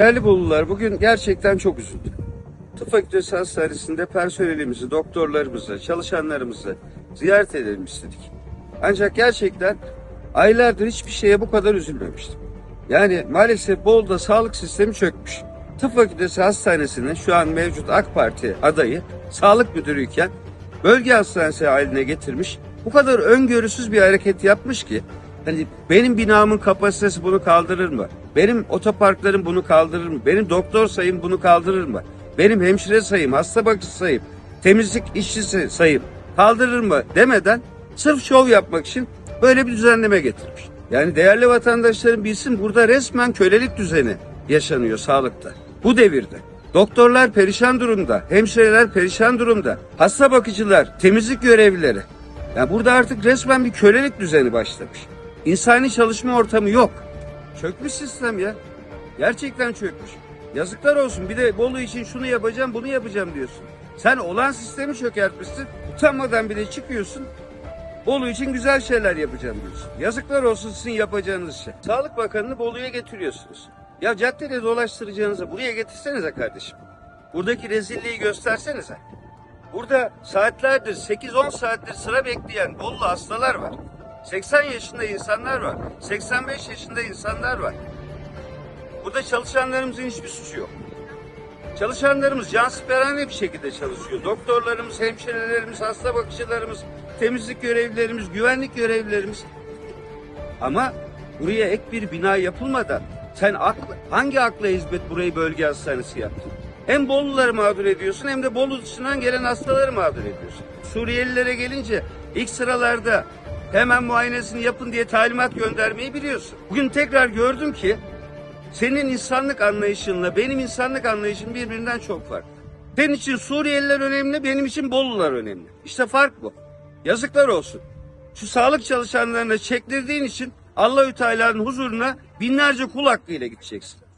Değerli Bolular bugün gerçekten çok üzüldüm. Tıp Fakültesi Hastanesi'nde personelimizi, doktorlarımızı, çalışanlarımızı ziyaret edelim istedik. Ancak gerçekten aylardır hiçbir şeye bu kadar üzülmemiştim. Yani maalesef Bolu'da sağlık sistemi çökmüş. Tıp Fakültesi Hastanesi'nin şu an mevcut AK Parti adayı sağlık müdürüyken bölge hastanesi haline getirmiş. Bu kadar öngörüsüz bir hareket yapmış ki hani benim binamın kapasitesi bunu kaldırır mı? Benim otoparklarım bunu kaldırır mı? Benim doktor sayım bunu kaldırır mı? Benim hemşire sayım, hasta bakıcı sayım, temizlik işçisi sayım kaldırır mı demeden sırf şov yapmak için böyle bir düzenleme getirmiş. Yani değerli vatandaşlarım bilsin burada resmen kölelik düzeni yaşanıyor sağlıkta. Bu devirde. Doktorlar perişan durumda, hemşireler perişan durumda, hasta bakıcılar, temizlik görevlileri. Yani burada artık resmen bir kölelik düzeni başlamış. İnsani çalışma ortamı yok. Çökmüş sistem ya. Gerçekten çökmüş. Yazıklar olsun. Bir de Bolu için şunu yapacağım, bunu yapacağım diyorsun. Sen olan sistemi çökertmişsin. Utanmadan bir de çıkıyorsun. Bolu için güzel şeyler yapacağım diyorsun. Yazıklar olsun sizin yapacağınız şey. Sağlık Bakanı'nı Bolu'ya getiriyorsunuz. Ya caddede dolaştıracağınızı buraya getirsenize kardeşim. Buradaki rezilliği göstersenize. Burada saatlerdir 8-10 saattir sıra bekleyen Bolu hastalar var. 80 yaşında insanlar var. 85 yaşında insanlar var. Burada çalışanlarımızın hiçbir suçu yok. Çalışanlarımız cansiperane bir şekilde çalışıyor. Doktorlarımız, hemşirelerimiz, hasta bakıcılarımız, temizlik görevlilerimiz, güvenlik görevlilerimiz. Ama buraya ek bir bina yapılmadan sen aklı, hangi akla hizmet burayı bölge hastanesi yaptın? Hem Boluları mağdur ediyorsun hem de Bolu dışından gelen hastaları mağdur ediyorsun. Suriyelilere gelince ilk sıralarda hemen muayenesini yapın diye talimat göndermeyi biliyorsun. Bugün tekrar gördüm ki senin insanlık anlayışınla benim insanlık anlayışım birbirinden çok farklı. Senin için Suriyeliler önemli, benim için Bolular önemli. İşte fark bu. Yazıklar olsun. Şu sağlık çalışanlarına çektirdiğin için Allahü Teala'nın huzuruna binlerce kul hakkıyla gideceksin.